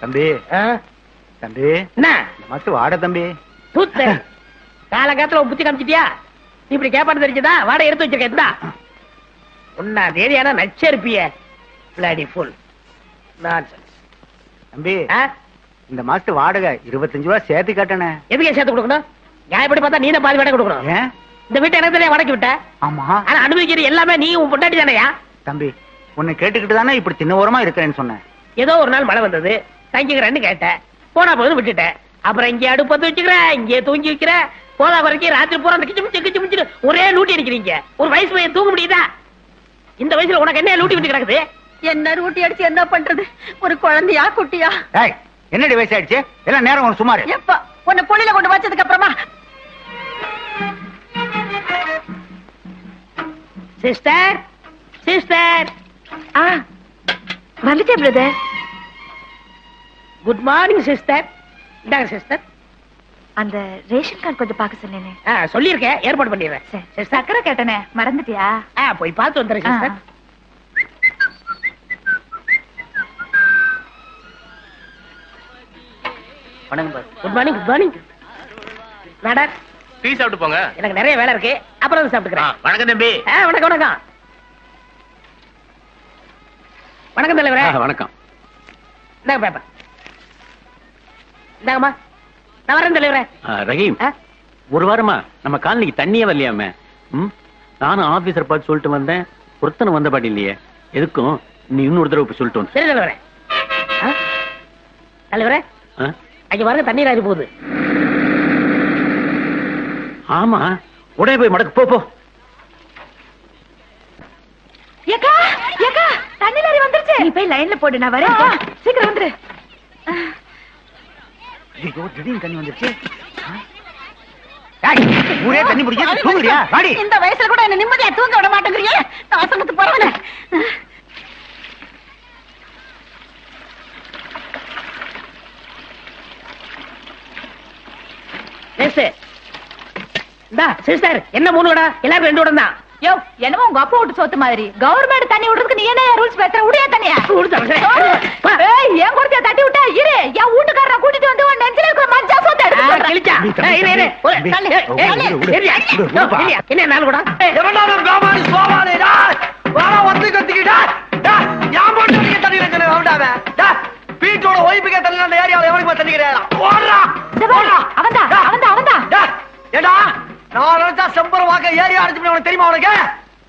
தம்பி. ஆ? தம்பி. என்ன? இந்த மாசம் வாட தம்பி. தூத்து. காலங்காத்துல உன் புத்தி காமிச்சிட்டியா? நீ இப்படி கேப்பாடு தெரிஞ்சதா? வாடகை எடுத்து வச்சிருக்க ஒன்னா தேதியான நச்சரிப்பிய பிளாடி ஃபுல் தம்பி இந்த மாசத்து வாடகை இருபத்தஞ்சு ரூபா சேர்த்து கட்டணே. எதுக்கு சேர்த்து கொடுக்கணும்? நியாயப்படி பார்த்தா நீ தான் பாதி வாடகை கொடுக்கணும்? இந்த வீட்டை எனக்கு தெரியா வடக்கி விட்ட? ஆமா. ஆனா அனுபவிக்கிற எல்லாமே நீ உன் பொண்டாட்டி தானையா? தம்பி உன்னை கேட்டுக்கிட்டு தானே இப்படி சின்ன ஓரமா இருக்கிறேன்னு சொன்னேன். ஏதோ ஒரு நாள் மழை வந்தது. தங்கிக்கிறேன்னு கேட்டேன். போனா போதும் விட்டுட்டேன். அப்புறம் இங்கே அடுப்பத்து வச்சுக்கிறேன் இங்கே தூங்கி வைக்கிறேன். போதா குறைக்கு ராத்திரி பூரா அந்த கிச்சு மிச்சு கிச்சு மிச்சு ஒரே லூட்டி அடிக்கிறீங்க. ஒரு வயசு பையன் தூங்க முடியுதா? இந்த வயசுல உனக்கு என்ன லூட்டி விட்டு கிடக்குது? என்ன ரூட்டி அடிச்சு என்ன பண்றது? ஒரு குழந்தையா குட்டியா? ஏய் என்னடி வயசாயிடுச்சு? எல்லாம் நேரம் உனக்கு சுமாரு. எப்ப உன்னை பொழில கொண்டு வச்சதுக்கு அப்புறமா? Sister sister. ஆ வந்துட்டே பிரதர் குட் மார்னிங் சிஸ்டர் இந்தாங்க சிஸ்டர் அந்த ரேஷன் கார்டு கொஞ்சம் பார்க்க சொன்னேனே சொல்லியிருக்கேன் ஏற்பாடு பண்ணிடுறேன். சக்கரை கேட்டனே. மறந்துட்டியா? போய் பார்த்து வந்துடுறேன் சிஸ்டர். வணக்கம் good morning good morning tea சாப்பிட்டு போங்க. எனக்கு நிறைய வேலை இருக்கு. அப்புறம் வந்து சாப்பிட்டுக்கிறேன். வணக்கம் தம்பி. வணக்கம் வணக்கம். வணக்கம் தலைவரே. வணக்கம். இந்தாங்க பேப்பர். இந்தாங்கம்மா. நான் வரேன் தலைவரே. ரஹீம்? ஒரு வாரமா நம்ம காலனிக்கு தண்ணியே வரலையாமே? ம்? நானும் ஆபீசர் பார்த்து சொல்லிட்டு வந்தேன். ஒருத்தனை வந்த பாட்டி இல்லையே. எதுக்கும்? நீ இன்னொரு தடவை போய் சொல்லிட்டு வந்து. சரி தலைவரே? தலைவரே? அங்க பாருங்க தண்ணீர் ஆறி போகுது. ஆமா. உடனே போய் மடக்கு போ போ. ஏக்கா ஏக்கா தண்ணி லாரி வந்துருச்சு. நீ போய் லைன்ல போடு நான் வரேன். சீக்கிரம் வந்துரு. ஐயோ திடீர்னு தண்ணி வந்துருச்சு. ஊரே தண்ணி பிடிக்க தூங்குறியா? வாடி. இந்த வயசுல கூட என்ன நிம்மதியா தூங்க விட மாட்டேங்கிறியே? நாசனத்து போறவன. சிஸ்டர் என்ன மூணு விடா எல்லாரும் ரெண்டு விடம் தான் யோ என்னமோ உங்க அப்பா விட்டு சொத்து மாதிரி. கவர்மெண்ட் தண்ணி விடுறதுக்கு நீ என்ன ரூல்ஸ் பேசுற? உடையா தண்ணியா? என் கொடுத்தியா தட்டி விட்டா இரு. என் வீட்டுக்காரரை கூட்டிட்டு வந்து உன் நெஞ்சில இருக்கிற மஞ்சா சொத்தை. என்ன நாலு கூட? வந்து கத்திக்கிட்டா வீட்டோட ஒய்ஃபுக்கே தண்ணி அந்த ஏரியால எவனுக்கு தண்ணி கிடையாது? ஓடுறா அவன்தான் அவன்தான் அவன்தான். டேய் ஏடா நான் நினைச்சா செம்பரம் வாக்க ஏரியா அடிச்சு உனக்கு தெரியுமா உனக்கு?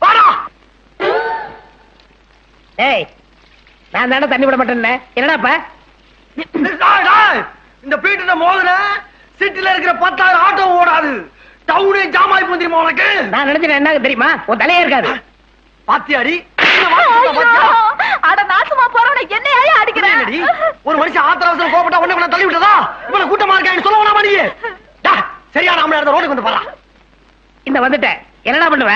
வாடா! ஏய் நான் தானே தண்ணி விட மாட்டேன்னு என்னடாப்பா இந்த பீட்டுல மோதுன சிட்டில இருக்கிற பத்தாயிரம் ஆட்டோ ஓடாது. டவுனே ஜாம் ஆகி போய் தெரியுமா உனக்கு? நான் நினைச்சேன் என்ன தெரியுமா? உன் தலையே இருக்காது. பாத்தியாடி? அட நாசமா போறவன என்னையா அடிக்கிற? என்னடி? ஒரு மனுஷன் ஆத்திர அவசரம் கோபப்பட்டா உடனே உன்னை தள்ளி விட்டதா? இவ்வளவு கூட்டமா இருக்கான்னு சொல்ல வேணாமா நீ சரியா நாம ரோடுக்கு வந்து பாரா இந்த வந்துட்டேன் என்னடா பண்ணுவ?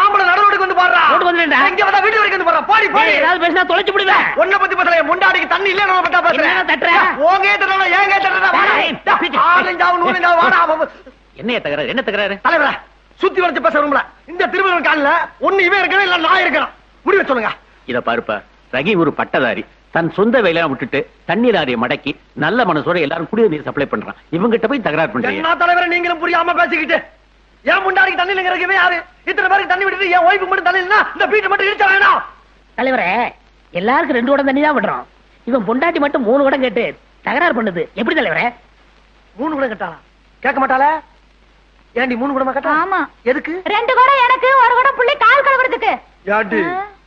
ஆம்பளை நடு ரோடுக்கு வந்து பாடுறா. ரோட்டுக்கு வந்துட்டேன்டா. இங்க வந்தா வீட்டு வரைக்கும் வந்து பாரா பாடி பாடி. ஏதாவது பேசினா தொலைச்சு விடுவேன் உன்னை பத்தி பேசல முண்டாடிக்கு தண்ணி இல்ல நம்ம பத்தா பேசுறேன். என்னடா தட்டுற? ஓங்கே தட்டல ஏங்க தட்டல வாடா. ஆளுஞ்சாவு நூறுஞ்சாவு வாடா. என்ன தகராறு என்ன தகராறு? தலைவரா சுத்தி வளைச்சு பேச விரும்பல. இந்த திருமணம் காலில் ஒண்ணு இவன் இருக்கணும் இல்ல நான் இருக்கணும் முடிவு சொல்லுங்க. இத பாருப்பா ரஹீம் ஒரு பட்டதாரி. தன் சொந்த வேலையெல்லாம் விட்டுட்டு தண்ணீர் ஆறிய மடக்கி நல்ல மனசோட எல்லாரும் குடிநீர் நீர் சப்ளை பண்றான். இவங்கிட்ட போய் தகராறு பண்றீங்க என்ன தலைவரை நீங்களும் புரியாம பேசிக்கிட்டு? என் முண்டாடிக்கு தண்ணி இல்லைங்கிறதுக்கு யாரு? இத்தனை பேருக்கு தண்ணி விட்டுட்டு என் ஒய்ஃபுக்கு மட்டும் தண்ணி இல்லைன்னா இந்த வீட்டை மட்டும் இடிச்சா வேணாம் தலைவரே எல்லாருக்கும் ரெண்டு குடம் தண்ணி தான் விடுறோம். இவன் பொண்டாட்டி மட்டும் மூணு குடம் கேட்டு தகராறு பண்ணுது. எப்படி தலைவரே? மூணு கூட கட்டாளா? கேட்க மாட்டாளா? ஏண்டி மூணு கூடமா கட்டா? ஆமா. எதுக்கு? ரெண்டு குடம் எனக்கு ஒரு குடம் புள்ளி கால் கழுவுறதுக்கு. ஏண்டி?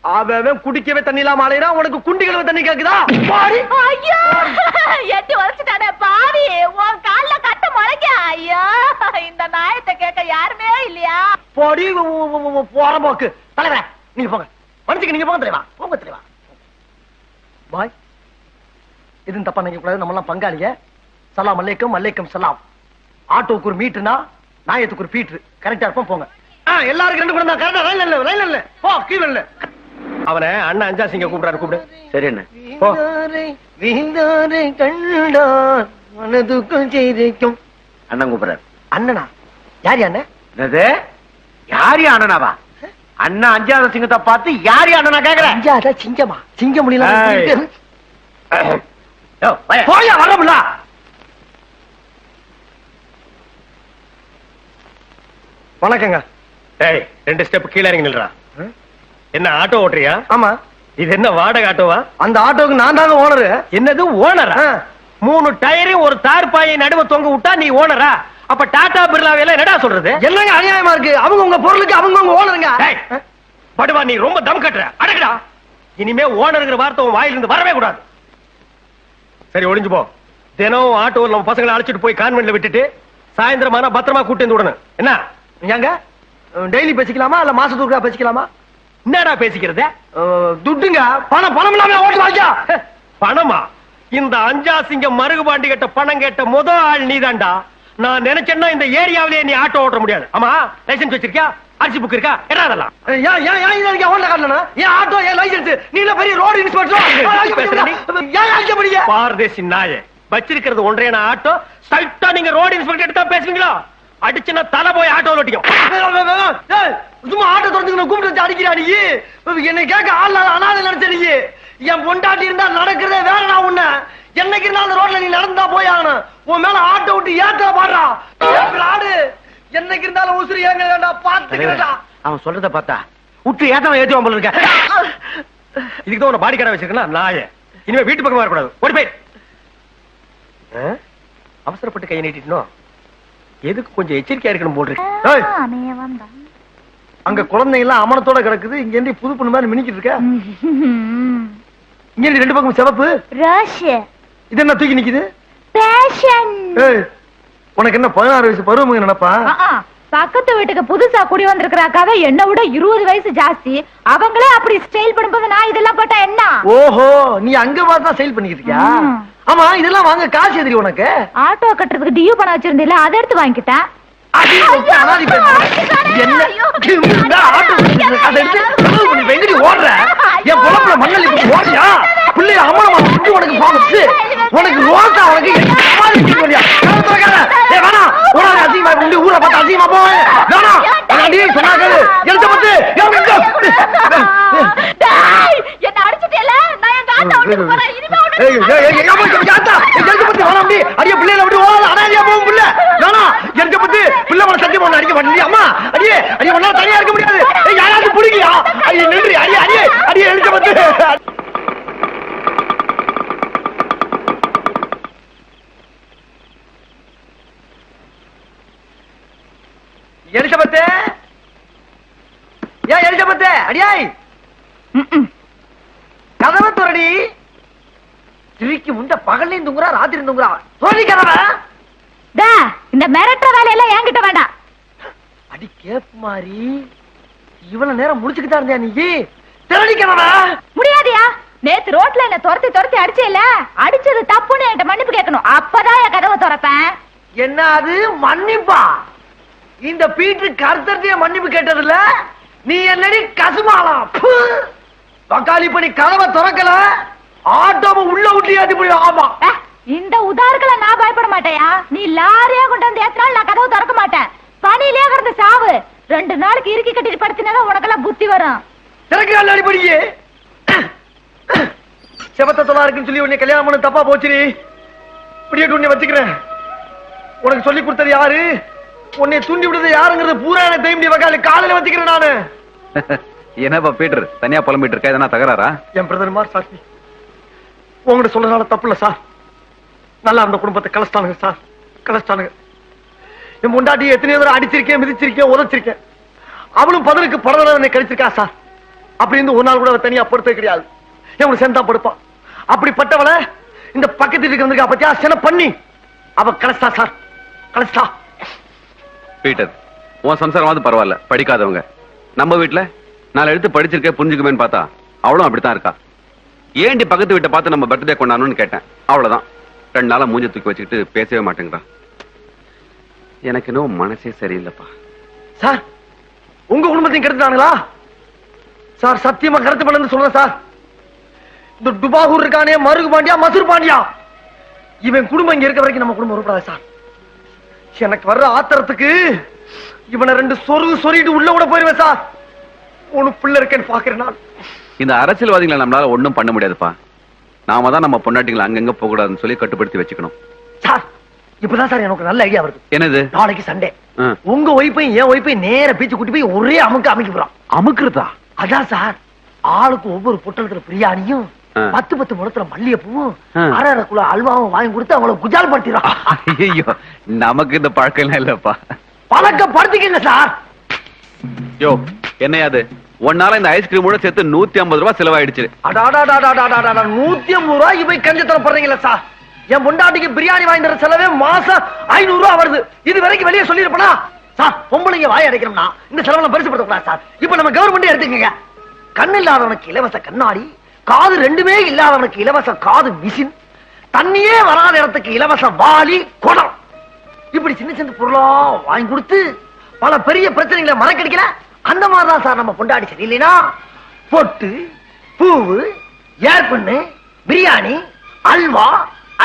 அவன் குடிக்கவே தண்ணி இல்லாம அலையிறான் உனக்கு குண்டி கழுவ தண்ணி கேக்குதா? பாடி. ஐயோ எட்டி உரைச்சிட்டானே பாவி. உன் கால்ல கட்ட முளைக்க. ஐயோ இந்த நாயத்தை கேட்க யாருமே இல்லையா? போடி போற போக்கு. தலைவரே நீங்க போங்க. மனுஷக்கு நீங்க போங்க தலைவா. போங்க தலைவா. பாய் இது தப்பா நினைக்க கூடாது நம்ம எல்லாம் பங்காளிங்க. சலாம் அலைக்கும் அலைக்கும் சலாம். ஆட்டோவுக்கு ஒரு மீட்டுனா நாயத்துக்கு ஒரு பீட்ரு. கரெக்டா இருப்போம் போங்க. எல்லாருக்கும் ரெண்டு தான். கரெக்டா லைன்ல இல்ல லைன்ல இல்ல போ கீழ இல்ல அவனை அண்ணன் அஞ்சா சிங்க கூப்பிடாரு கூப்பிடு. சரி என்ன போ. வீந்தாரை கண்டார் மனதுக்குள் செய்திக்கும் அண்ணன் கூப்பிடுறாரு. அண்ணனா? யார் அண்ணன்? என்னது? யாரு அண்ணனாவா? அண்ணா அஞ்சாவது சிங்கத்தை பார்த்து யாரு அண்ணனா கேக்குறேன் அஞ்சாத சிங்கமா? சிங்க. முடியல. போயா வரமுல. வணக்கங்க. ரெண்டு ஸ்டெப் கீழ இறங்கி நில்றா. என்ன ஆட்டோ ஓட்டுறியா? ஆமா. இது என்ன வாடகை ஆட்டோவா? அந்த ஆட்டோவுக்கு நான் தாங்க ஓனரு. என்னது ஓனரா. மூணு டயரையும் ஒரு தார் பாயை நடுவ தொங்க விட்டா நீ ஓனரா? அப்ப டாடா பிர்லாவையெல்லாம் என்னடா சொல்றது? என்னங்க அநியாயமா இருக்கு. அவங்க உங்க பொருளுக்கு அவங்க உங்க ஓனருங்க. படுவா நீ ரொம்ப தம் கட்டுற. அடக்குடா. இனிமே ஓனருங்கிற வார்த்தை உன் வாயிலிருந்து வரவே கூடாது. சரி ஒளிஞ்சு போ. தினம் ஆட்டோவில் நம்ம பசங்களை அழைச்சிட்டு போய் கான்வென்ட்ல விட்டுட்டு சாயந்தரமானா பத்திரமா கூட்டி வந்து விடணும். என்ன? ஏங்க டெய்லி பேசிக்கலாமா? இல்ல மாசத்துக்கு பேசிக்கலாமா? என்னடா பேசிக்கிறது? துட்டுங்க. பணம் பணம் இல்லாம ஓட்டு வாங்கியா? பணமா? இந்த அஞ்சா சிங்கம் மருகுபாண்டி கிட்ட பணம் கேட்ட முத ஆள் நீதான்டா. நான் நினைச்சேன்னா இந்த ஏரியாவிலேயே நீ ஆட்டோ ஓட்ட முடியாது. ஆமா லைசென்ஸ் வச்சிருக்கியா? அரிசி புக் இருக்கா? என்ன அதெல்லாம்? ஏன் ஏன் ஏன் இதை ஓட்ட காட்டணும் ஏன் ஆட்டோ ஏன் லைசென்ஸ்? நீ இல்ல பெரிய ரோடு இன்ஸ்பெக்டர் ஏன் அழிக்க முடிய பாரதேசி நாயே வச்சிருக்கிறது ஒன்றையான ஆட்டோ. ஸ்ட்ரைட்டா நீங்க ரோடு இன்ஸ்பெக்டர் எடுத்தா பேசுவீங்களா? அடிச்சுன்னா தலை போய் ஆட்டோ ஓட்டிக்கும் சும்மா ஆட்டோ தொடர்ந்து கூப்பிட்டு வச்சு அடிக்கிறா நீ? என்னை கேட்க ஆள் அனாதை நினைச்ச நீ. என் பொண்டாட்டி இருந்தா நடக்கிறதே வேற நான் உன்ன. என்னைக்கு இருந்தாலும் ரோட்ல நீ நடந்தா போய் ஆகணும். உன் மேல ஆட்டோ விட்டு ஏத்த பாடுறா. ஆடு. என்னைக்கு இருந்தாலும் உசுறு ஏங்க வேண்டாம். பாத்துக்கிறா அவன் சொல்றத பார்த்தா விட்டு ஏத்தவன் ஏத்துவான் போல இருக்க. இதுக்கு தான் பாடி கடை வச்சிருக்கேன் நாயே இனிமே வீட்டு பக்கம் வரக்கூடாது. ஓடி போய்? அவசரப்பட்டு கை நீட்டிட்டோம் எதுக்கு கொஞ்சம் எச்சரிக்கையா இருக்கணும் போல் இருக்கு. அங்க குழந்தைங்க எல்லாம் அமனத்தோட கிடக்குது. இங்க இருந்து புது பொண்ணு மாதிரி மினிக்கிட்டு இருக்க? இங்க ரெண்டு பக்கம் சிவப்பு? ரஷ் இது என்ன தூக்கி நிக்குது? உனக்கு என்ன பதினாறு வயசு பருவம் நினைப்பா? பக்கத்து வீட்டுக்கு புதுசா குடி வந்திருக்கிறாக்காக என்ன விட இருபது வயசு ஜாஸ்தி. அவங்களே அப்படி ஸ்டைல் பண்ணும்போது நான் இதெல்லாம் போட்டா என்ன? ஓஹோ நீ அங்க பார்த்தா சேல் பண்ணிக்கிட்டு இருக்கியா. ஆமா இதெல்லாம் வாங்க காசு எதிரி உனக்கு. ஆட்டோ கட்டுறதுக்கு டியூ பணம் வச்சிருந்தீல அதை எடுத்து வாங்கிட்டேன் அடி, என் உனக்கு ரோசா உனக்கு வேணாம் உண்டு ஊரை பார்த்து அசிங்கமா போ வேணாம் அடி சொன்னாங்க எழுத்த பத்து என்ன அடிச்சிட்டேல நான் எங்க ஆட்டோ விட்டு போறேன் இனிமே உனக்கு ஏய், ஏய், ஏய், எங்க அம்மா இங்க ஆத்தா, எங்க எழுத்த பத்து வேணாம் அப்படி. அடியே பிள்ளைகளை விட்டு ஓடாத, அனாதையா போகும் பிள்ளை. வேணாம், எழுத்த பத்து, பிள்ளை மேல சத்தியம் பண்ண அடிக்க மாட்டேன். அம்மா, அடியே, அடியே, உன்னால தனியா இருக்க முடியாது. ஏய், யாராவது பிடிக்கியா? ஐயே, நில்றி, அடியே, அடியே, அடியே, எழுத்த பத்து. எலிசபெத்து ஏன் எலிசபெத்து அடியாய் கதவை துறடி திருக்கி முண்ட பகல்லையும் தூங்குறா ராத்திரி தூங்குறா தோழி கதவை டா, இந்த மிரட்டுற வேலையெல்லாம் என்கிட்ட வேண்டாம் அடி கேப் மாதிரி இவ்வளவு நேரம் முடிச்சுக்கிட்டா இருந்தியா நீ? திரடி கதவை முடியாதியா? நேத்து ரோட்ல என்ன துரத்தி துரத்தி அடிச்சேல? அடிச்சது தப்புன்னு என்கிட்ட மன்னிப்பு கேட்கணும். அப்பதான் என் கதவை திறப்பேன். என்ன அது? மன்னிப்பா? இந்த பீட்டு கருத்தர்த்திய மன்னிப்பு கேட்டதுல நீ என்னடி கசுமாலாம் ப்பு! தக்காளி பண்ணி கதவை திறக்கல? ஆட்டோவை உள்ள விட்டு போய் ஆமா. இந்த உதார்களை நான் பயப்பட மாட்டேயா? நீ லாரியா கொண்டு வந்து ஏத்தினாலும் நான் கதவு திறக்க மாட்டேன். பனியிலே கிடந்த சாவு. ரெண்டு நாளைக்கு இறுக்கி கட்டிட்டு படுத்தினாதான் உனக்கெல்லாம் புத்தி வரும். திறக்கிறாள் அடிப்படியே செவத்த தொலா இருக்குன்னு சொல்லி உன்னை கல்யாணம் பண்ண தப்பா போச்சுடி. இப்படியே உன்னை வச்சுக்கிறேன். உனக்கு சொல்லி கொடுத்தது யாரு? உன்னை தூண்டி விடுறது யாருங்கிறது பூரா எனக்கு தெரியும் வகால காலையில வச்சுக்கிறேன் நானு. என்னப்பா பீட்டர்? தனியா புலம்பிட்டு இருக்க? எதனா தகராறா? என் பிரதர் மாதிரி சார் உங்கள்கிட்ட சொல்றதுனால தப்பு இல்ல சார் நல்லா இருந்த குடும்பத்தை கலஸ்டானுங்க சார் கலஸ்டானுங்க என் முண்டாட்டி எத்தனையோ தடவை அடிச்சிருக்கேன் மிதிச்சிருக்கேன் உதச்சிருக்கேன். அவளும் பதிலுக்கு பல என்னை கழிச்சிருக்கா சார் அப்படி இருந்து ஒரு நாள் கூட அவ தனியா படுத்த கிடையாது. எவனை சேர்ந்தா படுப்பான் அப்படிப்பட்டவளை இந்த பக்கத்து வீட்டுக்கு வந்திருக்கா பத்தியா சின பண்ணி அவ கலஸ்டா சார் கலஸ்டா பீட்டர் உன் சம்சாரமாவது பரவாயில்ல படிக்காதவங்க. நம்ம வீட்டுல நாலு எடுத்து படிச்சிருக்கேன் புரிஞ்சுக்குமேன்னு பார்த்தா அவளும் அப்படித்தான் இருக்கா. ஏண்டி பக்கத்து வீட்டை பார்த்து நம்ம பர்த்டே கொண்டாடணும்னு கேட்டேன். அவ்வளவுதான். ரெண்டு நாளா மூஞ்ச தூக்கி வச்சுக்கிட்டு பேசவே மாட்டேங்கிறான் எனக்கு இன்னும் மனசே சரியில்லைப்பா. சார் உங்க குடும்பத்தையும் கெடுத்துட்டானுங்களா? சார் சத்தியமா கருத்து பண்ணு சொல்றேன் சார். இந்த டுபாகூர் இருக்கானே மருகு பாண்டியா மசூர் பாண்டியா? இவன் குடும்பம் இங்க இருக்க வரைக்கும் நம்ம குடும்பம் உருப்படாது சார். எனக்கு வர்ற ஆத்திரத்துக்கு இவனை ரெண்டு சொருகு சொருகிட்டு உள்ள கூட போயிருவேன் சார். உனக்கு பிள்ளை இருக்கேன்னு பாக்குறேன் நான். இந்த அரசியல்வாதிகளை நம்மளால ஒண்ணும் பண்ண முடியாதுப்பா. நாம தான் நம்ம பொண்டாட்டிங்களை அங்கங்க போக கூடாதுன்னு சொல்லி கட்டுப்படுத்தி வச்சுக்கணும். சார் இப்பதான் சார் எனக்கு நல்ல ஐடியா வருது. என்னது? நாளைக்கு சண்டே. உங்க ஒய்ப்பையும் என் ஒய்ப்பையும் நேர பீச்சு கூட்டி போய் ஒரே அமுக்கு அமைக்க போறான். அமுக்குறதா? அதான் சார். ஆளுக்கு ஒவ்வொரு பொட்டலத்துல பிரியாணியும். பத்து பத்து முடத்துல மல்லிகைப்பூவும். அரை அரை குள்ள அல்வாவும் வாங்கி கொடுத்து அவங்கள குஜால் படுத்திடுறான். ஐயோ நமக்கு இந்த பழக்கம் இல்லப்பா. பழக்கம் படுத்திக்கங்க சார். யோ என்னையாது ஒன்னால இந்த ஐஸ்கிரீமோட சேர்த்து நூத்தி ஐம்பது ரூபாய் செலவாயிடுச்சு. நூத்தி ஐம்பது ரூபாய்க்கு போய் கஞ்சத்தனம் பண்றீங்களா சார். என் பொண்டாட்டிக்கு பிரியாணி வாங்கி செலவே மாசம் ஐநூறு ரூபா வருது. இது வரைக்கும் வெளியே சொல்லிருப்பனா சார் பொம்பளைங்க வாய் அடைக்கணும்னா இந்த செலவுல பரிசுப்படுத்தக்கூடாது சார். இப்ப நம்ம கவர்மெண்ட் எடுத்துக்கங்க. கண் இல்லாதவனுக்கு இலவச கண்ணாடி காது ரெண்டுமே இல்லாதவனுக்கு இலவச காது மிஷின் தண்ணியே வராத இடத்துக்கு இலவச வாளி குடம். இப்படி சின்ன சின்ன பொருளா வாங்கி கொடுத்து பல பெரிய பிரச்சனைகளை மறக்கடிக்கல அந்த மாதிரிதான் சார் நம்ம பொண்டாடி சரி இல்லைனா? பொட்டு பூவு ஏற்பண்ணு பிரியாணி அல்வா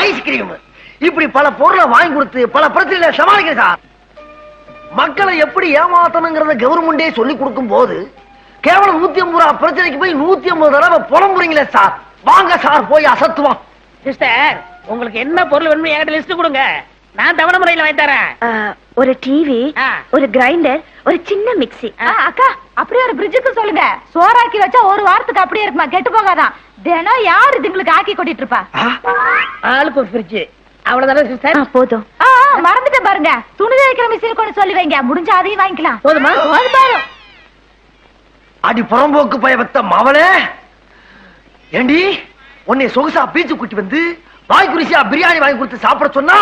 ஐஸ்கிரீம் இப்படி பல பொருளை வாங்கி கொடுத்து பல பிரச்சனைகளை சமாளிக்கிறேன் சார். மக்களை எப்படி ஏமாத்தணுங்கிறத கவர்மெண்டே சொல்லி கொடுக்கும் போது கேவலம் நூத்தி ஐம்பது ரூபா பிரச்சனைக்கு போய் நூத்தி ஐம்பது தடவை புலம்புறீங்களே சார். வாங்க சார் போய் அசத்துவோம். சிஸ்டர் உங்களுக்கு என்ன பொருள் வேணும்னு என்கிட்ட லிஸ்ட் கொடுங்க. நான் தவணை முறையில வாங்கி தரேன். ஒரு டிவி. ஒரு கிரைண்டர் ஒரு சின்ன மிக்ஸி ஆ. அக்கா அப்படியே ஒரு பிரிட்ஜுக்கு சொல்லுங்க. சோறாக்கி வச்சா ஒரு வாரத்துக்கு அப்படியே இருக்குமா? கெட்டு போகாதான் தினம் யாரு இதுங்களுக்கு ஆக்கி கொட்டிட்டு இருப்பா? ஆளுக்கு ஒரு ஃப்ரிட்ஜ் அவ்வளவுதானே சிஸ்டர் போதும். மறந்துட்டேன் பாருங்க. துணி துவைக்கிற மிஷின் கொண்டு சொல்லி வைங்க முடிஞ்சா அதையும் வாங்கிக்கலாம். போதுமா? போதும் அடி புறம்போக்கு பயபத்த மவளே. ஏண்டி? உன்னை சொகுசா பீச்சு கூட்டி வந்து வாய் குறிசியா பிரியாணி வாங்கி கொடுத்து சாப்பிட சொன்னா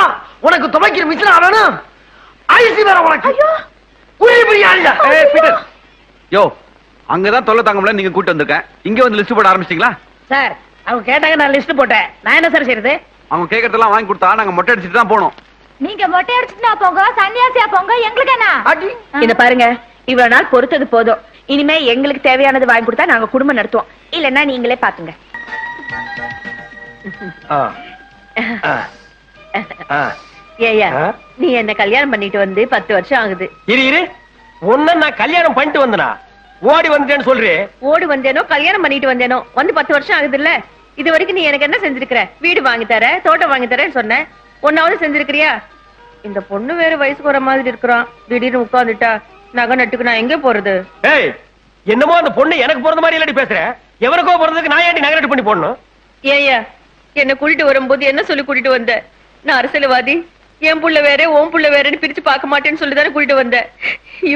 உனக்கு துவைக்கிற மிஷினா வேணும்? ஐசி வேற உனக்கு. உரி பிரியாணி. ஏய், பீட்டர் யோ அங்கதான் தொல்லை தாங்க முடியல நீங்க கூட்டு வந்திருக்கேன் இங்க வந்து லிஸ்ட் போட ஆரம்பிச்சிட்டீங்களா? சார் அவங்க கேட்டாங்க நான் லிஸ்ட் போட்டேன். நான் என்ன சார் செய்யறது அவங்க கேட்கறதெல்லாம் வாங்கி கொடுத்தா நாங்க மொட்டை அடிச்சுட்டு தான் போனோம். நீங்க மொட்டை அடிச்சுட்டு போங்க சன்னியாசியா போங்க எங்களுக்கு என்ன? அடி. இத பாருங்க இவ்வளவு நாள் பொறுத்தது போதும். இனிமே எங்களுக்கு தேவையானது வாங்கி கொடுத்தா நாங்க குடும்பம் நடத்துவோம். இல்லன்னா நீங்களே பாத்துங்க. ஏயா? நீ என்ன கல்யாணம் பண்ணிட்டு வந்து பத்து வருஷம் ஆகுது. இரு இரு. உன்ன நான் கல்யாணம் பண்ணிட்டு வந்தனா? ஓடி வந்துட்டேன்னு சொல்றே. ஓடு வந்தேனோ கல்யாணம் பண்ணிட்டு வந்தேனோ? வந்து பத்து வருஷம் ஆகுது இல்ல இது வரைக்கும் நீ எனக்கு என்ன செஞ்சிருக்கிற? வீடு வாங்கி தர தோட்டம் வாங்கி தரேன்னு சொன்னேன் ஒன்னாவது செஞ்சிருக்கிறியா? இந்த பொண்ணு வேற வயசுக்கு வர மாதிரி இருக்கிறான் திடீர்னு உட்கார்ந்துட்டா நகை நட்டுக்கு நான் எங்க போறது? ஏய் என்னமோ அந்த பொண்ணு எனக்கு பிறந்த மாதிரி இல்லடி பேசுற. எவருக்கோ பிறந்ததுக்கு நான் ஏன்டி நகரட்டு பண்ணி போடணும்? ஏய்யா என்ன கூட்டிட்டு வரும்போது என்ன சொல்லி கூட்டிட்டு வந்த? நான் அரசியல்வாதி. என் புள்ள வேற ஓம் புள்ள வேறன்னு பிரிச்சு பார்க்க மாட்டேன்னு சொல்லி தானே கூட்டிட்டு வந்த.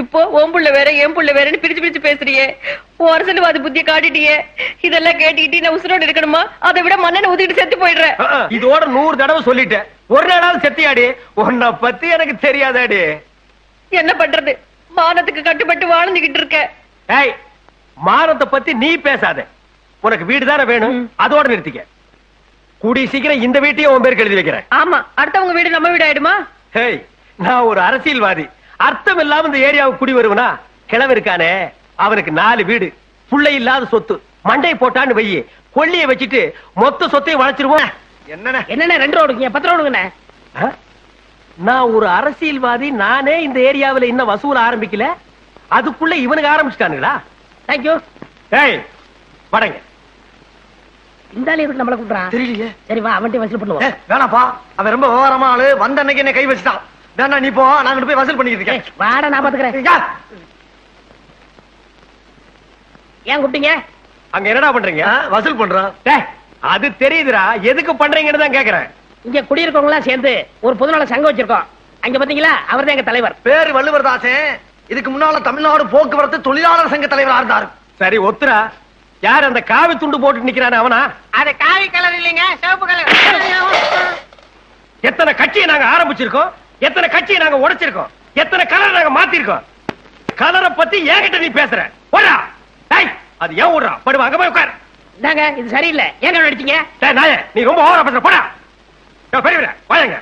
இப்போ ஓம் புள்ள வேற என் புள்ள வேறன்னு பிரிச்சு பிரிச்சு பேசுறியே. உன் அரசியல்வாதி புத்திய காட்டிட்டியே. இதெல்லாம் கேட்டுக்கிட்டு நான் உசுரோடு இருக்கணுமா? அதை விட மண்ணனை ஊத்திட்டு செத்து போயிடுறேன் இதோட நூறு தடவை சொல்லிட்டேன். ஒரு நாளாவது செத்தியாடி. உன்னை பத்தி எனக்கு தெரியாதாடி. என்ன பண்றது? மானத்துக்கு கட்டுப்பட்டு வாழ்ந்துகிட்டு இருக்க. ஏய் மானத்தை பத்தி நீ பேசாத. உனக்கு வீடு தானே வேணும் அதோட நிறுத்திக்க. கூடி சீக்கிரம் இந்த வீட்டையும் உன் பேருக்கு எழுதி வைக்கிறேன். ஆமா அடுத்தவங்க வீடு நம்ம வீடு ஆயிடுமா? ஹேய் நான் ஒரு அரசியல்வாதி. அர்த்தம் இல்லாம இந்த ஏரியாவுக்கு குடி வருவனா? கிழவு இருக்கானே அவனுக்கு நாலு வீடு புள்ளை இல்லாத சொத்து. மண்டை போட்டான்னு வையி கொள்ளிய வச்சுட்டு மொத்த சொத்தையும் வளைச்சிருவோம் என்னண்ணே? என்னண்ணே ரெண்டு ரோடுங்க பத்து ரோடுங்கண்ணே ஆ? நான் ஒரு அரசியல்வாதி நானே இந்த ஏரியாவுல இன்னும் வசூல் ஆரம்பிக்கல. அதுக்குள்ள இவனுக்கு ஆரம்பிச்சிட்டானுங்களா? தேங்க்யூ ஏய் வடங்க இந்த ஆளு எதுக்கு நம்மள கூப்பிடுறான் தெரியலையே. சரி வா அவன்கிட்ட வசூல் பண்ணுவோம். வேணாப்பா. அவன் ரொம்ப விவரமா ஆளு. வந்த அன்னைக்கு என்ன கை வச்சுட்டான். வேணா நீ போ. நான் போய் வசூல் பண்ணிக்கிட்டு இருக்கேன். வாடா நான் பாத்துக்கிறேன். ஏன் கூப்பிட்டீங்க? அங்க என்னடா பண்றீங்க? வசூல் பண்றான் டேய், அது தெரியுதுடா. எதுக்கு பண்றீங்கன்னு தான் கேக்குறேன். இங்க குடியிருக்கவங்க எல்லாம் சேர்ந்து ஒரு பொதுநல சங்கம் வச்சிருக்கோம். அங்க பாத்தீங்களா? அவர்தான் எங்க தலைவர். பேரு வள்ளுவர் தாசன் இதுக்கு முன்னால தமிழ்நாடு போக்குவரத்து தொழிலாளர் சங்க தலைவரா இருந்தாரு. சரி ஒத்துரா யார் அந்த காவி துண்டு போட்டு நிக்கிறானே அவனா? அது காவி கலர் இல்லைங்க சிவப்பு கலர். எத்தனை கட்சியை நாங்க ஆரம்பிச்சிருக்கோம்? எத்தனை கட்சியை நாங்க உடைச்சிருக்கோம்? எத்தனை கலர் நாங்க மாத்திருக்கோம்? கலரை பத்தி என்கிட்ட நீ பேசுற. ஓடா டேய் அது ஏன் ஓடுறா? படுவா அங்க போய் உட்கார். இந்தாங்க இது சரியில்லை. ஏங்க நடிச்சீங்க டேய் நாயே நீ ரொம்ப ஓவரா பேசுற. போடா. யோ, பெரியவரே வாங்க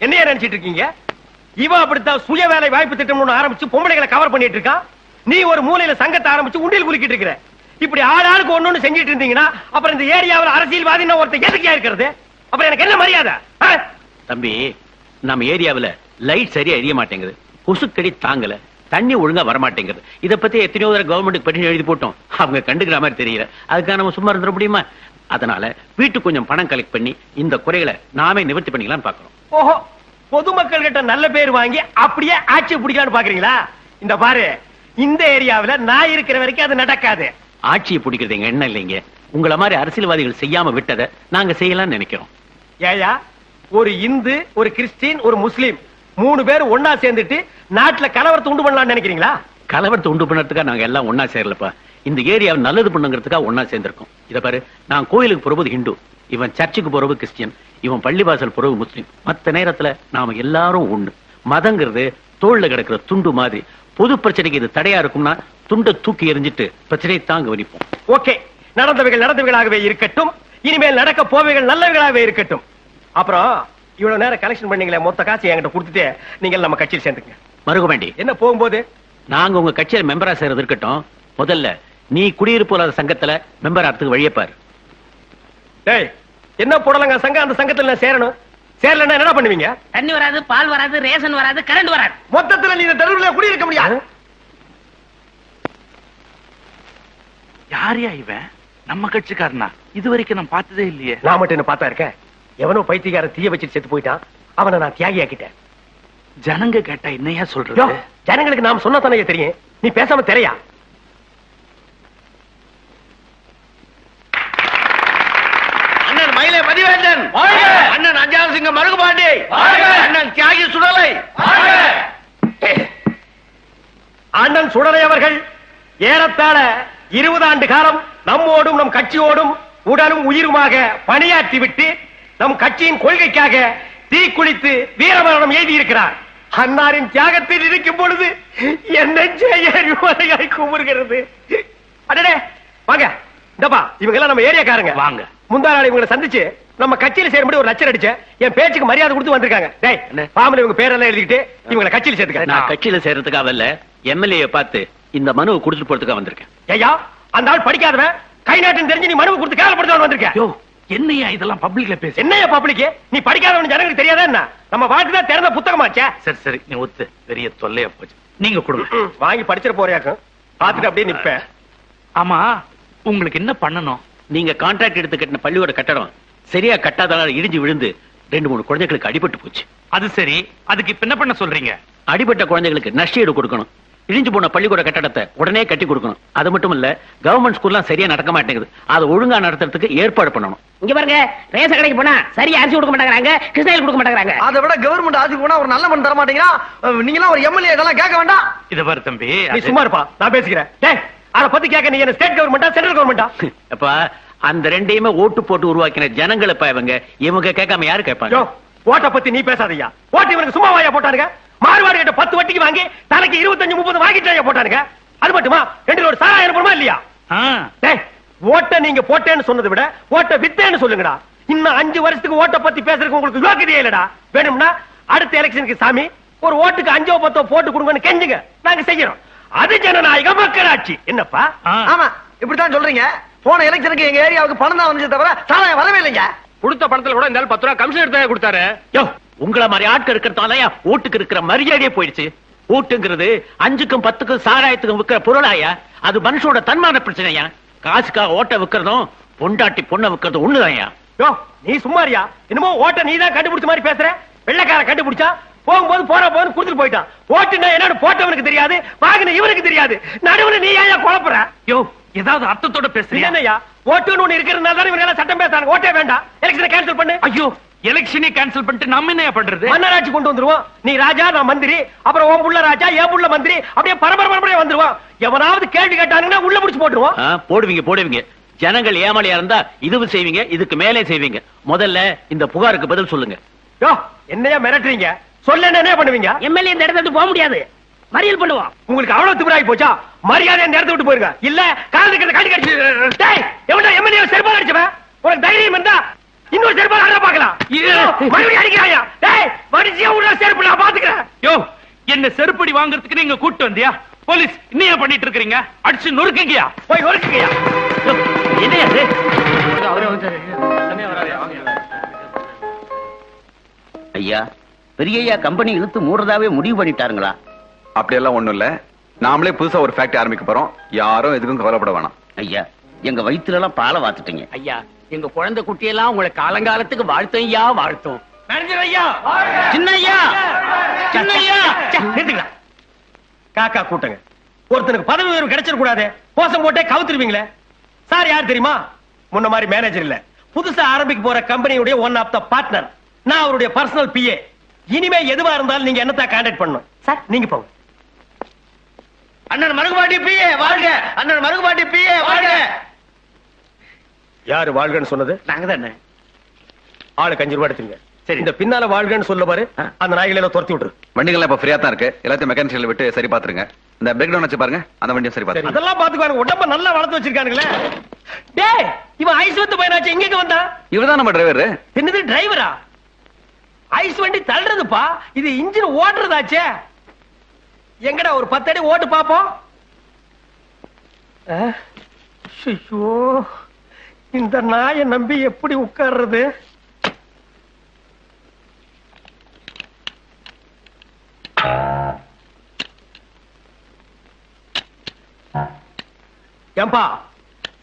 என்னைய நினைச்சிட்டு இருக்கீங்க? இவன் அப்படித்தான் சுய வேலை வாய்ப்பு திட்டம் ஒண்ணு ஆரம்பிச்சு பொம்பளைகளை கவர் பண்ணிட்டு இருக்கான் நீ ஒரு மூலையில சங்கத்தை ஆரம்பிச்சு உண்டியல் குலுக்கிட்டு இருக்கிற. இப்படி ஆள் ஆளுக்கு ஒண்ணு செஞ்சிட்டு இருந்தீங்கன்னா அப்புறம் இந்த ஏரியாவில் அரசியல்வாதின்னு ஒருத்தர் எதுக்கியா இருக்கிறது? அப்புறம் எனக்கு என்ன மரியாதை? தம்பி நம்ம ஏரியாவுல லைட் சரியா எரிய மாட்டேங்குது. கொசுக்கடி தாங்கல. தண்ணி ஒழுங்கா வர மாட்டேங்குது இத பத்தி எத்தனையோ தடவை கவர்மெண்ட்டுக்கு பெட்டிஷன் எழுதி போட்டோம். அவங்க கண்டுக்கிற மாதிரி தெரியல. அதுக்காக நம்ம சும்மா இருந்துட முடியுமா? அதனால வீட்டுக்கு கொஞ்சம் பணம் கலெக்ட் பண்ணி இந்த குறைகளை நாமே நிவர்த்தி பண்ணிக்கலாம்னு பாக்குறோம் ஓஹோ பொதுமக்கள் கிட்ட நல்ல பேர் வாங்கி அப்படியே ஆட்சி பிடிக்கலாம்னு பாக்குறீங்களா இந்த பாரு இந்த ஏரியாவுல நான் இருக்கிற வரைக்கும் அது நடக்காது. ஆட்சியை பிடிக்கிறது எங்க எண்ணம் இல்லைங்க. உங்களை மாதிரி அரசியல்வாதிகள் செய்யாம விட்டதை நாங்க செய்யலாம்னு நினைக்கிறோம். ஏயா ஒரு இந்து ஒரு கிறிஸ்டின் ஒரு முஸ்லீம் மூணு பேர் ஒன்னா சேர்ந்துட்டு நாட்டுல கலவரத்தை உண்டு பண்ணலாம்னு நினைக்கிறீங்களா? கலவரத்தை உண்டு பண்ணறதுக்காக நாங்க எல்லாம் ஒன்னா சேரலப்பா. இந்த ஏரியாவை நல்லது பண்ணுங்கிறதுக்காக ஒன்னா சேர்ந்திருக்கோம். இத பாரு நான் கோயிலுக்கு போறது ஹிந்து இவன் சர்ச்சுக்கு போறது கிறிஸ்டியன் இவன் பள்ளிவாசல் போறது முஸ்லீம். மத்த நேரத்துல நாம எல்லாரும் ஒண்ணு. மதங்கிறது தோல்ல கிடக்கிற துண்டு மாதிரி. பொது பிரச்சனைக்கு இது தடையா இருக்கும்னா துண்டை தூக்கி எறிஞ்சிட்டு பிரச்சனையை தாங்க கவனிப்போம். ஓகே. நடந்தவைகள் நடந்தவைகளாகவே இருக்கட்டும். இனிமேல் நடக்க போவைகள் நல்லவைகளாகவே இருக்கட்டும். அப்புறம் இவ்வளவு நேரம் கலெக்ஷன் பண்ணீங்களே மொத்த காசு என்கிட்ட கொடுத்துட்டு நீங்கள் நம்ம கட்சியில் சேர்ந்துங்க மருகவேண்டி என்ன போகும்போது? நாங்க உங்க கட்சியில மெம்பரா சேர்றது இருக்கட்டும். முதல்ல நீ குடியிருப்பு இல்லாத சங்கத்துல மெம்பர் ஆறதுக்கு வழியை பாரு டேய் என்ன போடலங்க சங்கம்? அந்த சங்கத்துல நான் சேரணும். சேரலன்னா என்ன பண்ணுவீங்க? தண்ணி வராது பால் வராது ரேஷன் வராது கரண்ட் வராது. மொத்தத்துல நீ இந்த தெருவுல குடியிருக்க முடியாது யாரையா இவன்? நம்ம கட்சிக்காரனா? இது வரைக்கும் நான் பார்த்ததே இல்லையே. நான் மட்டும் என்ன பார்த்தா இருக்கேன்? எவனோ பைத்தியக்காரன் தீய வச்சு செத்து போயிட்டான். அவனை நான் தியாகி ஆக்கிட்டேன் ஜனங்க கேட்டா என்னையா சொல்றது? ஜனங்களுக்கு நாம் சொன்னா தானே தெரியும். நீ பேசாம தெரையா? அஞ்சாவது சிங்க மருகுபாண்டி அண்ணன் தியாகி சுடலை. அண்ணன் சுடலை அவர்கள் ஏறத்தாழ இருபது ஆண்டு காலம் நம்மோடும் நம் கட்சியோடும் உடலும் உயிருமாக பணியாற்றி விட்டு நம் கட்சியின் கொள்கைக்காக தீக்குளித்து வீரமரணம் எழுதியிருக்கிறார் அன்னாரின் தியாகத்தில் இருக்கும் பொழுது என்ன செய்ய குமுறுகிறது. அடடே வாங்க இந்தப்பா இவங்க எல்லாம் நம்ம ஏரியாக்காரங்க. வாங்க. முந்தா நாள் இவங்களை சந்திச்சு நம்ம கட்சியில சேரும்படி ஒரு லட்சம் அடிச்சேன். என் பேச்சுக்கு மரியாதை கொடுத்து வந்திருக்காங்க. டேய் என்ன? பாம்பல இவங்க பேரெல்லாம் எழுதிக்கிட்டு இவங்களை கட்சியில சேர்த்துக்க. நான் கட்சியில சேர்றதுக்காக இல்ல எம்எல்ஏ பார்த்து இந்த மனுவை கொடுத்துட்டு போறதுக்காக வந்திருக்கேன். ஐயா அந்த ஆள் படிக்காதவன் கை நாட்டுன்னு தெரிஞ்சு நீ மனுவை கொடுத்து கேவலப்படுத்தவன் வந்திருக்க. யோ என்னையா இதெல்லாம் பப்ளிக்ல பேசு என்னையா பப்ளிக் நீ படிக்காதவன் ஜனங்களுக்கு தெரியாதா என்ன? நம்ம வாழ்க்கை தான் திறந்த புத்தகமாச்சே சரி சரி நீ ஒத்து. பெரிய தொல்லையா போச்சு. நீங்க கொடுங்க. வாங்கி படிச்சிட போறியாக்கும். பாத்துட்டு அப்படியே நிப்பேன் ஆமா உங்களுக்கு என்ன பண்ணணும்? நீங்க கான்ட்ராக்ட் எடுத்து கட்டின பள்ளியோட கட்டடம். சரியா கட்டாதனால இடிஞ்சு விழுந்து ரெண்டு மூணு குழந்தைகளுக்கு அடிபட்டு போச்சு. அது சரி. அதுக்கு இப்ப என்ன பண்ண சொல்றீங்க? அடிபட்ட குழந்தைகளுக்கு நஷ்டீடு கொடுக்கணும். இடிஞ்சு போன பள்ளிக்கூட கட்டடத்தை உடனே கட்டி கொடுக்கணும். அது மட்டும் இல்ல கவர்மெண்ட் ஸ்கூல்லாம் சரியா நடக்க மாட்டேங்குது. அதை ஒழுங்கா நடத்துறதுக்கு ஏற்பாடு பண்ணணும். இங்க பாருங்க ரேஷன் கடைக்கு போனா சரியா அரிசி கொடுக்க மாட்டேங்கிறாங்க கிருஷ்ணகிரி கொடுக்க மாட்டேங்கிறாங்க. அதை விட கவர்மெண்ட் ஆட்சி போனா ஒரு நல்ல மண் தர மாட்டீங்கன்னா நீங்களாம் ஒரு எம்எல்ஏ இதெல்லாம் கேட்க வேண்டாம். இத பாரு தம்பி. நீ சும்மா இருப்பா நான் பேசிக்கிறேன். டேய் அத பத்தி கேட்க நீ என்ன ஸ்டேட் கவர்மெண்டா சென்ட்ரல் கவர்மெண்டா அப்ப அந்த ரெண்டையுமே ஓட்டு போட்டு உருவாக்கின ஜனங்களை இவங்க. இவங்க கேட்காம யாரு கேட்பாங்க? ஓட்ட பத்தி நீ பேசாதய்யா ஓட்டு இவனுக்கு சும்மா வாயா போட்டானுங்க. மார்வாடி கிட்ட பத்து வட்டிக்கு வாங்கி தலைக்கு இருபத்தஞ்சு முப்பது வாங்கிட்டு போட்டானுங்க. அது மட்டுமா? ரெண்டு ஒரு சாராயிரம் போடுமா இல்லையா? ஓட்ட நீங்க போட்டேன்னு சொன்னதை விட ஓட்ட வித்தேன்னு சொல்லுங்கடா. இன்னும் அஞ்சு வருஷத்துக்கு ஓட்ட பத்தி பேசுறதுக்கு உங்களுக்கு யோகியதையே இல்லடா. வேணும்னா அடுத்த எலெக்ஷனுக்கு சாமி ஒரு ஓட்டுக்கு அஞ்சோ பத்தோ போட்டு கொடுங்கன்னு கெஞ்சுங்க. நாங்க செய்யறோம். அது ஜனநாயக மக்களாட்சி. என்னப்பா. ஆமா இப்படித்தான் சொல்றீங்க. போன எலெக்ஷனுக்கு எங்க ஏரியாவுக்கு பணம் தான் வந்துச்சு தவிர சாராயம் வரவே இல்லைங்க. கொடுத்த பணத்துல கூட இந்த பத்து ரூபா கமிஷன் எடுத்தா கொடுத்தாரு. யோ உங்களை மாதிரி ஆட்கள் இருக்கிறதாலயா ஓட்டுக்கு இருக்கிற மரியாதையே போயிடுச்சு. ஓட்டுங்கிறது அஞ்சுக்கும் பத்துக்கும் சாராயத்துக்கும் விக்கிற பொருளாயா? அது மனுஷனோட தன்மான பிரச்சனையா? காசுக்காக ஓட்ட விக்கிறதும் பொண்டாட்டி பொண்ணை விக்கிறதும் ஒண்ணுதான்யா? யோ நீ சும்மாரியா என்னமோ ஓட்ட நீ தான் கண்டுபிடிச்ச மாதிரி பேசுற? வெள்ளக்கார கண்டுபிடிச்சா? போகும்போது போற போது கொடுத்துட்டு போயிட்டான். ஓட்டுனா என்னன்னு போட்டவனுக்கு தெரியாது வாங்கின இவனுக்கு தெரியாது. நடுவுல நீ ஏன் குழப்புற? யோ ஏதாவது அர்த்தத்தோட நீ பேசுறியா? என்னய்யா ஓட்டுன்னு ஒண்ணு இருக்கிறதுனால தான் இவங்க எல்லாம் சட்டம் பேசுறாங்க. ஓட்டே வேண்டாம். எலெக்ஷனை கேன்சல் பண்ணு. ஐயோ எலெக்ஷனே கேன்சல் பண்ணிட்டு நம்ம என்னையா பண்றது? மன்னராட்சி கொண்டு வந்துருவோம். நீ ராஜா நான் மந்திரி. அப்புறம் உன் புள்ள ராஜா என் புள்ள மந்திரி. அப்படியே பரபர பரபரையா வந்துருவோம் எவனாவது கேள்வி கேட்டானுங்கன்னா உள்ள முடிச்சு போட்டுருவோம் போடுவீங்க போடுவீங்க ஜனங்கள் ஏமாளியா இருந்தா இதுவும் செய்வீங்க இதுக்கு மேலே செய்வீங்க முதல்ல இந்த புகாருக்கு பதில் சொல்லுங்க என்னையா மிரட்டுறீங்க சொல்ல என்ன பண்ணுவீங்க எம்எல்ஏ இந்த இடத்த விட்டு போக முடியாது மறியல் பண்ணுவோம் உங்களுக்கு அவ்வளவு திமிராகி போச்சா? மரியாதை இடத்த விட்டு போயிருங்க. இல்ல கால் இருக்கிறத கட்டி எவன்டா எம்எல்ஏ செருப்பால் அடிச்சவன்? உனக்கு தைரியம் இருந்தா இன்னொரு செருப்பு அடிச்சா பார்க்கலாம். மறுபடியும் அடிக்கிறாயா? டேய் மனுஷியா உள்ள செருப்பு நான் பாத்துக்கிறேன் யோ என்ன செருப்படி வாங்குறதுக்கு நீங்க கூட்டு வந்தியா? போலீஸ் இன்னும் ஏன் பண்ணிட்டு இருக்கீங்க அடிச்சு நொறுக்குங்கயா போய் ஒழுக்குங்கய்யா என்னையா இது? ஐயா பெரியய்யா கம்பெனி இழுத்து மூடுறதாவே முடிவு பண்ணிட்டாருங்களா? அப்படியெல்லாம் ஒண்ணும் இல்ல. நாமளே புதுசா ஒரு ஃபேக்டரி ஆரம்பிக்க போறோம். யாரும் எதுக்கும் கவலைப்பட வேணாம். ஐயா எங்க வயித்துல எல்லாம் பாலை வாத்துட்டீங்க. ஐயா எங்க குழந்தை குட்டியெல்லாம் உங்களை காலங்காலத்துக்கு வாழ்த்தும். ஐயா. வாழ்த்தும் மேனேஜர் ஐயா சின்னையா சின்னையா ச்சே, நிறுத்துங்களா காக்கா கூட்டங்க. ஒருத்தனுக்கு பதவி உயர்வு கிடைச்சிட கூடாது கோசம் போட்டே கவுத்துருவீங்களே. சார் யார் தெரியுமா? முன்ன மாதிரி மேனேஜர் இல்ல. புதுசா ஆரம்பிக்க போற கம்பெனியுடைய ஒன் ஆஃப் த பார்ட்னர் நான் அவருடைய பர்சனல் பிஏ இனிமே எதுவா இருந்தாலும் நீங்க என்னத்தான் கான்டாக்ட் பண்ணணும். சார். நீங்க போங்க. அண்ணன் மருகுபாட்டி பிஏ வாழ்க. அண்ணன் மருகுபாட்டி பிஏ வாழ்க. யாரு வாழ்கன்னு சொன்னது? நாங்க தானே ஆளுக்கு அஞ்சு ரூபாய் எடுத்துங்க சரி. இந்த பின்னால வாழ்கன்னு சொல்ல பாரு. அந்த நாய்களை எல்லாம் துரத்தி விட்டுரு. வண்டிகள்லாம் இப்ப ஃப்ரீயா தான் இருக்கு. எல்லாத்தையும் மெக்கானிக்கல் விட்டு சரி பாத்துருங்க இந்த பிரேக் டவுன் வச்சு பாருங்க. அந்த வண்டியும் சரி பாத்துருங்க அதெல்லாம் பாத்துக்குவாங்க உடம்ப நல்லா வளர்த்து வச்சிருக்கானுங்களே. டேய் இவன் ஐஸ் வந்து பையனாச்சு எங்க வந்தா இவர்தான் நம்ம டிரைவர் என்னது டிரைவரா ஐஸ் வண்டி தள்ளுறதுப்பா. இது இன்ஜின் ஓட்டுறதாச்சே. எங்கடா ஒரு பத்தடி ஓட்டு பாப்போம்? ஐயோ இந்த நாயை நம்பி எப்படி உட்கார்றது? ஏம்பா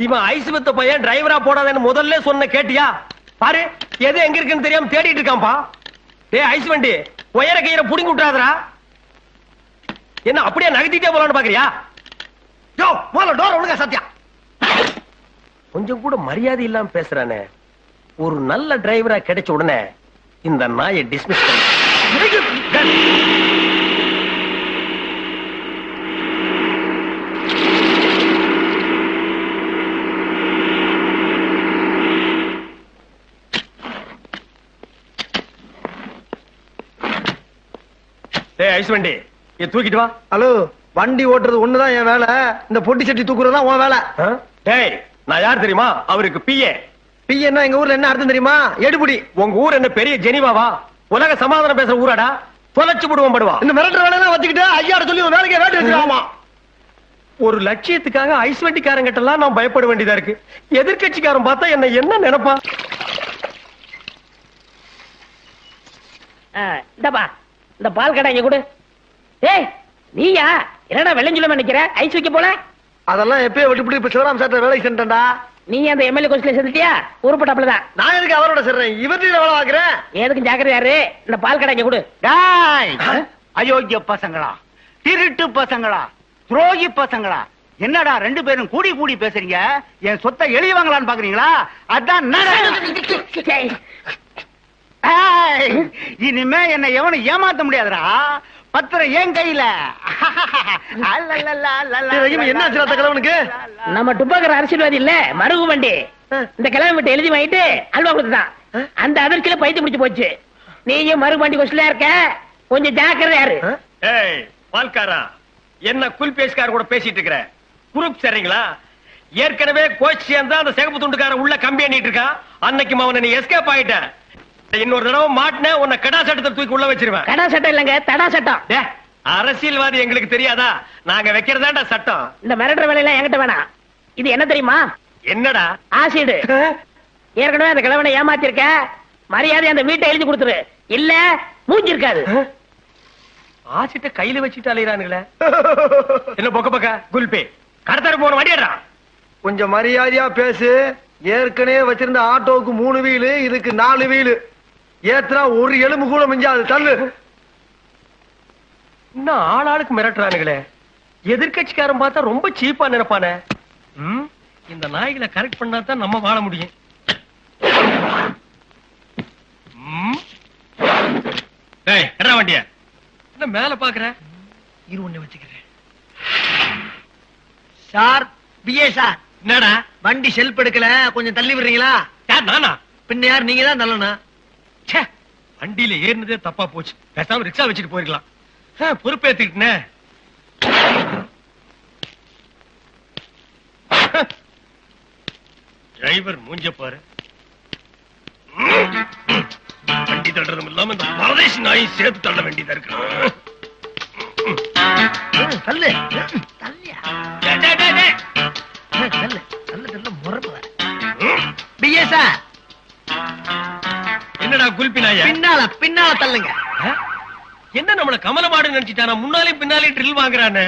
இவன் ஐஸ் வித்த பையன் டிரைவரா போடாதேன்னு முதல்ல சொன்ன கேட்டியா? பாரு எது எங்க இருக்குன்னு தெரியாம தேடிட்டு இருக்கான்பா. டேய் ஐஸ் வண்டி உயர கயிறை புடிங்கி விட்டுறாதடா. என்ன அப்படியே நகர்த்திட்டே போலான்னு பாக்குறியா? யோ முதல்ல டோர் ஒழுங்கா சத்தியா? கொஞ்சம் கூட மரியாதை இல்லாம பேசுறானே. ஒரு நல்ல டிரைவரா கிடைச்ச உடனே இந்த நாயை டிஸ்மிஸ் டேய் ஐஸ் வண்டி. இதை தூக்கிட்டு வா. ஹலோ வண்டி ஓட்டுறது ஒண்ணுதான் என் வேலை. இந்த பொட்டி சட்டி தூக்குறது தான் உன் வேலை? டேய் நான் யார் தெரியுமா? அவருக்கு பிஏ பி என்ன எங்க ஊர்ல என்ன அர்த்தம் தெரியுமா? எடுபடி. உங்க ஊர் என்ன பெரிய ஜெனிவாவா? உலக சமாதானம் பேசுற ஊராடா? தொலைச்சு விடுவோம் படுவா. இந்த மிரட்டுற வேலை வச்சுக்கிட்டு ஐயாட சொல்லி உன் வேலைக்கே வேட்டு வச்சுக்காமா ஒரு லட்சியத்துக்காக ஐஸ் வண்டிக்காரங்கிட்ட எல்லாம் நான் பயப்பட வேண்டியதா இருக்கு. எதிர்க்கட்சிக்காரன் பார்த்தா என்ன என்ன நினைப்பா? இந்தப்பா இந்த பால் கடை இங்க கொடு. ஏய் நீயா? என்னடா வெள்ளஞ்சுல நிக்கிற? ஐஸ் வைக்க போல? அதெல்லாம் எப்பயோ விட்டு இப்ப சிவராம் சார் வேலைக்கு சென்றா நீ அந்த எம்எல்ஏ கோஸ்ட்ல சேர்ந்துட்டியா உருப்பட்டாப்புல தான். நான் எதுக்கு அவரோட சேர்றேன்? இவர்கிட்ட வேலை வாங்குறேன் எதுக்கும் ஜாக்கிரதை யாரு இந்த பால் கடை இங்க கொடு. டாய்! அயோக்கிய பசங்களா? திருட்டு பசங்களா? துரோகி பசங்களா? என்னடா ரெண்டு பேரும் கூடி கூடி பேசுறீங்க? என் சொத்தை எழுதி வாங்கலாம்னு பாக்குறீங்களா? அதான் இனிமே என்ன எவனும் ஏமாத்த முடியாதுடா. பத்திரம் ஏன் கையில? என்ன ஆச்சு கிழவனுக்கு நம்ம டுப்பாக்கிற அரசியல்வாதி இல்ல மருகு வண்டி இந்த கிழமை விட்டு எழுதி வாங்கிட்டு அல்வா கொடுத்துட்டான் அந்த அதற்கில பைத்து முடிச்சு போச்சு நீயும் மருகு வண்டி கொஸ்டில இருக்க கொஞ்சம் ஜாக்கிரதை யாரு ஏய் பால்காரா என்ன குல் பேஸ்கார கூட பேசிட்டு இருக்கிற குரூப் சரிங்களா ஏற்கனவே கோச் சேர்ந்தா அந்த சிகப்பு துண்டுக்கார உள்ள கம்பி எண்ணிட்டு இருக்கான் அன்னைக்கு அவனை நீ எஸ்கேப் ஆயிட்ட இன்னொரு தடவை மாட்டின உன்னை கடா சட்டத்தை தூக்கி உள்ள வச்சிருவேன். கடா சட்டம் இல்லங்க தடா சட்டம். அரசியல்வாதி எங்களுக்கு தெரியாதா? நாங்க வைக்கிறதாண்டா சட்டம். இந்த மிரட்டுற வேலையெல்லாம் என்கிட்ட வேணாம். இது என்ன தெரியுமா? என்னடா? ஆசிடு. ஏற்கனவே அந்த கிழவனை ஏமாத்திருக்க. மரியாதை அந்த வீட்டை எழுதி கொடுத்துரு. இல்ல மூஞ்சி இருக்காது. ஆசிட்ட கையில வச்சுட்டு அலையிறானுங்களே. என்ன பொக்க பக்க? குல்பே கடத்தாரு போன வண்டியடா கொஞ்சம் மரியாதையா பேசு. ஏற்கனவே வச்சிருந்த ஆட்டோவுக்கு மூணு வீலு இதுக்கு நாலு வீலு. ஏத்துனா ஒரு எலும்பு கூட மிஞ்சாது தள்ளு. இன்னும் ஆளாளுக்கு மிரட்டுறானுங்களே. எதிர்க்கட்சிக்காரன் பார்த்தா ரொம்ப சீப்பா நினைப்பானே. ம், இந்த நாய்களை கரெக்ட் பண்ணா தான் நம்ம வாழ முடியும். ம். டேய், எட்ரா வண்டிய? என்ன மேல பாக்குற? இரு ஒண்ணு வச்சுக்கிறேன். Sir PA sir. என்னடா? வண்டி செல்ப் எடுக்கல. கொஞ்சம் தள்ளி விடுறீங்களா? யார் நானா? பின்ன யார்? நீங்க தான் தள்ளணும். வண்டியில ஏறினதே தப்பா போச்சு. பேசாம ரிக்ஷா வச்சுட்டு போயிருக்கலாம். பொறுப்பேத்துக்கிட்டனே. டிரைவர் மூஞ்ச பாரு. நாய் தள்ளுறதும் இல்லாம இந்த பரதேசி நாயும் சேர்த்து தள்ள வேண்டியதா இருக்கு. தள்ளு. டேய். தள்ளு. தள்ளு தள்ளு. என்னடா குல்பி நாயா பின்னால பின்னால தள்ளுங்க? என்ன நம்மள கமலமாடு நினைச்சிட்டானா? முன்னாலே பின்னாலே ட்ரில் வாங்குறானே.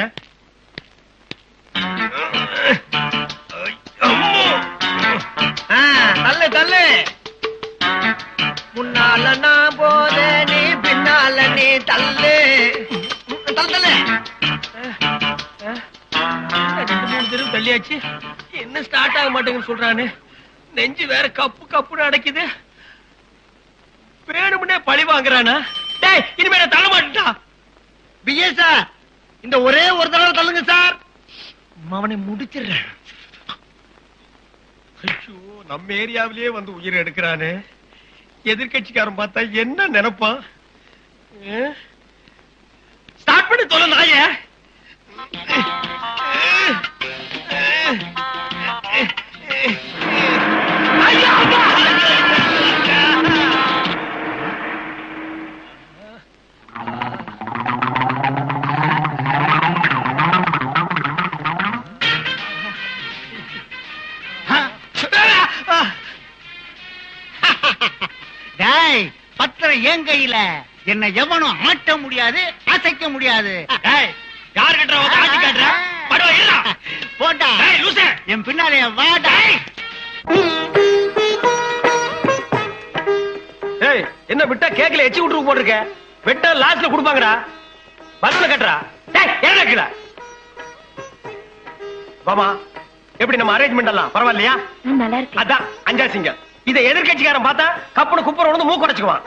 தள்ளு தள்ளு. முன்னால நான் போத நீ பின்னால நீ தள்ளு. தள்ளு தள்ளு. ரெண்டு மூணு தெருவு தள்ளியாச்சு. என்ன ஸ்டார்ட் ஆக மாட்டேங்குன்னு சொல்றானே. நெஞ்சு வேற கப்பு கப்புன்னு அடைக்குது. வேணும்னே பழி வாங்குறானா? டேய் இனிமே நான் தள்ள மாட்டா பிஎஸ்ஆ இந்த ஒரே ஒரு தடவை தள்ளுங்க சார். அவனை முடிச்சிடுறேன். ஐயோ நம்ம ஏரியாவிலேயே வந்து உயிர் எடுக்கிறானே. எதிர்க்கட்சிக்காரன் பார்த்தா என்ன நினைப்பான்? ஸ்டார்ட் பண்ணி தொலை நாய. டேய் பத்திரம் என் கையில என்ன எவனும் ஆட்ட முடியாது அசைக்க முடியாது. டேய் யார் கட்டுற ஆட்டி காட்டுற? படுவா இல்ல போட்டா டேய் லூசே. என் பின்னாலே வாடா. ஏய் என்ன விட்டா கேக்கல எச்சி விட்டுருக்கு போட்டிருக்க? வெட்ட லாஸ்ட்ல கொடுப்பாங்கடா. பஸ்ல கட்டுறா. டேய் ஏன் கீழ. வாமா எப்படி நம்ம அரேஞ்ச்மெண்ட் எல்லாம்? பரவாயில்லையா? நல்லா இருக்கு அதான் அஞ்சா சிங்கம் இதை எதிர்க்கட்சிக்காரன் பார்த்தா கப்புனு குப்புற வந்து மூக்கு உடைச்சுக்குவான்.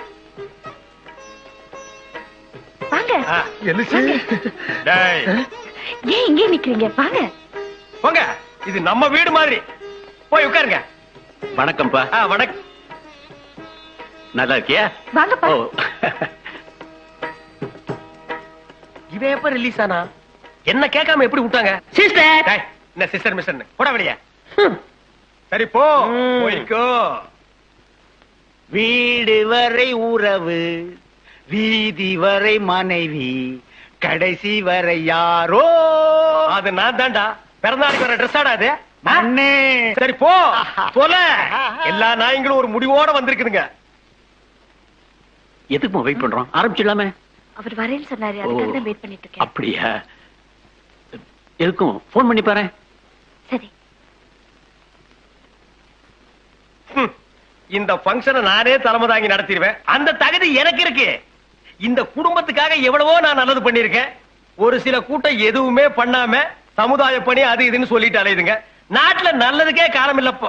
வாங்க. ஏன் இங்கே நிக்கிறீங்க? வாங்க. போங்க. இது நம்ம வீடு மாதிரி. போய் உட்காருங்க. வணக்கம்ப்பா. வணக்கம் நல்லா இருக்கியா வாங்கப்பா. இவன் எப்ப ரிலீஸ் ஆனா? என்ன கேட்காம எப்படி விட்டாங்க? சிஸ்டர் டேய், என்ன சிஸ்டர் மிஸ்டர் போட வெளிய. சரி போ. போய்க்கோ. வீடு வரை உறவு வீதி வரை மனைவி கடைசி வரை யாரோ? அது நான் தான்டா. பிறந்தாளுக்கு வர ட்ரெஸ் ஆடாது சரி போ. போல. எல்லா நாய்ங்களும் ஒரு முடிவோட வந்திருக்குதுங்க. எதுக்கு வெயிட் பண்றோம்? ஆரம்பிச்சிடலாமே. அவர் வரேன்னு சொன்னாரு. அதுக்காக தான் வெயிட் பண்ணிட்டு இருக்கேன். அப்படியா? எதுக்கும்? போன் பண்ணி பாரு சரி ஹம். இந்த பங்கனை நானே தலைமை தாங்கி நடத்திடுவேன். அந்த தகுதி எனக்கு இருக்கு. இந்த குடும்பத்துக்காக எவ்வளவோ நான் நல்லது பண்ணிருக்கேன் ஒரு சில கூட்டம் எதுவுமே பண்ணாம சமுதாய பணி அது இதுன்னு சொல்லிட்டு அலையுதுங்க. நாட்டுல நல்லதுக்கே காலம் இல்லப்போ